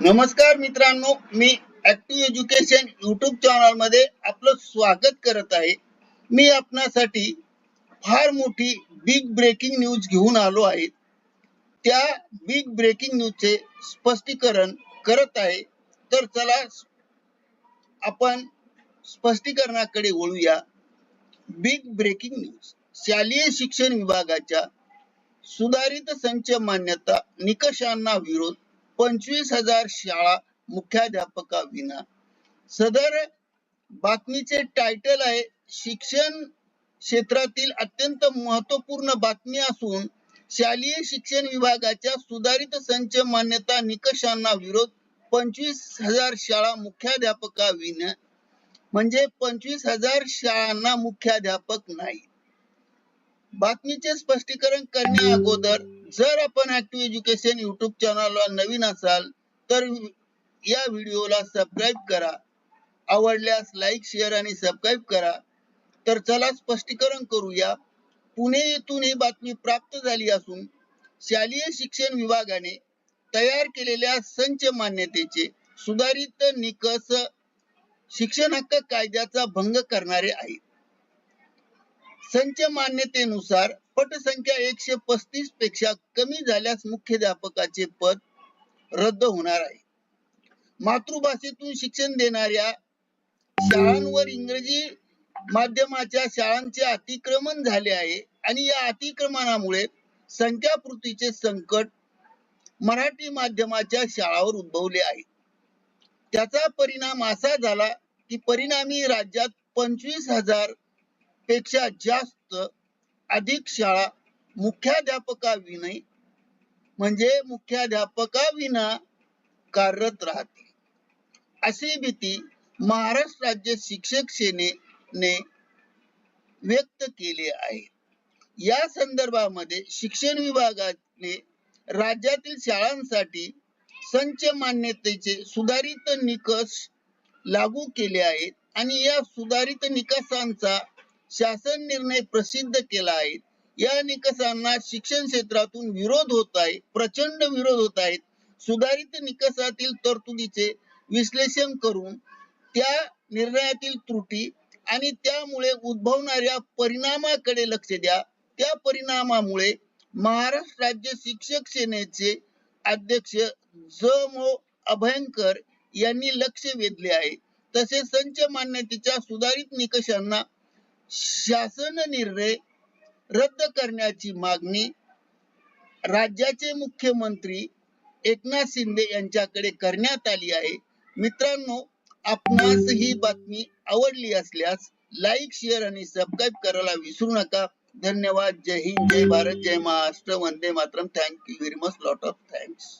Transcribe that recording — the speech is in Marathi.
नमस्कार मित्रांनो मी ऍक्टिव्ह एज्युकेशन युट्यूब चॅनलमध्ये आपलं स्वागत करत आहे. मी आपणासाठी फार मोठी बिग ब्रेकिंग न्यूज घेऊन आलो आहे. त्या बिग ब्रेकिंग न्यूजचे स्पष्टीकरण करत आहे. तर चला आपण स्पष्टीकरणाकडे वळूया. बिग ब्रेकिंग न्यूज शालेय शिक्षण विभागाच्या सुधारित संच मान्यता निकषांना विरोध पंचवीस हजार शाळा मुख्याध्यापकाविना सदर बातमीचे टायटल आहे शिक्षण क्षेत्रातील अत्यंत महत्त्वपूर्ण बातमी असून शालेय शिक्षण विभागाच्या सुधारित संच मान्यता निकषांना विरोध पंचवीस हजार शाळा मुख्याध्यापकाविना म्हणजे पंचवीस हजार शाळांना मुख्याध्यापक नाही. बातमीचे स्पष्टीकरण करण्या अगोदर जर आपण ऍक्टिव्ह एज्युकेशन युट्यूब चॅनलला नवीन असाल तर या व्हिडिओला सबस्क्राईब करा. आवडल्यास लाईक शेअर आणि सबस्क्राईब करा. तर चला स्पष्टीकरण करूया. पुणे येथून ही बातमी प्राप्त झाली असून शालेय शिक्षण विभागाने तयार केलेल्या संच मान्यतेचे सुधारित निकष शिक्षण हक्क कायद्याचा भंग करणारे आहेत. संच मान्यतेनुसार पटसंख्या एकशे पस्तीसपेक्षा कमी झाल्यास मुख्याध्यापकाचे पद रद्द होणार आहे. मातृभाषेतून शिक्षण देणाऱ्या शाळांवर इंग्रजी माध्यमाच्या शाळांचे अतिक्रमण झाले आहे आणि या अतिक्रमणामुळे संख्यापूर्तीचे संकट मराठी माध्यमाच्या शाळावर उद्भवले आहे. त्याचा परिणाम असा झाला की परिणामी राज्यात पंचवीस हजारपेक्षा जास्त अधिक शाळा मुख्याध्यापका विनय म्हणजे मुख्याध्यापका विना कार्यरत राहते. अशी भीती महाराष्ट्र राज्य शिक्षक सेनेने व्यक्त केली आहे. या संदर्भामध्ये शिक्षण विभागाने राज्यातील शाळांसाठी संच मान्यतेचे सुधारित निकष लागू केले आहेत आणि या सुधारित निकषांचा शासन निर्णय प्रसिद्ध केला आहे. या निकषांना शिक्षण क्षेत्रातून विरोध होत आहे प्रचंड विरोध होत आहेत. सुधारित निकषातील तरतुदीचे विश्लेषण करून त्या निर्णयातील त्रुटी आणि त्यामुळे उद्भवणाऱ्या परिणामाकडे लक्ष द्या. त्या परिणामामुळे महाराष्ट्र राज्य शिक्षक सेनेचे अध्यक्ष ज मो. अभयंकर यांनी लक्ष वेधले आहे. तसेच संच मान्यतेच्या सुधारित निकषांना शासन निर्णय रद्द करण्याची मागणी राज्याचे मुख्यमंत्री एकनाथ शिंदे यांच्याकडे करण्यात आली आहे. मित्रांनो आपणास ही बातमी आवडली असल्यास लाईक शेअर आणि सबस्क्राईब करायला विसरू नका. धन्यवाद. जय हिंद. जय भारत. जय महाराष्ट्र. वंदे Mataram. Thank you very much lot of thanks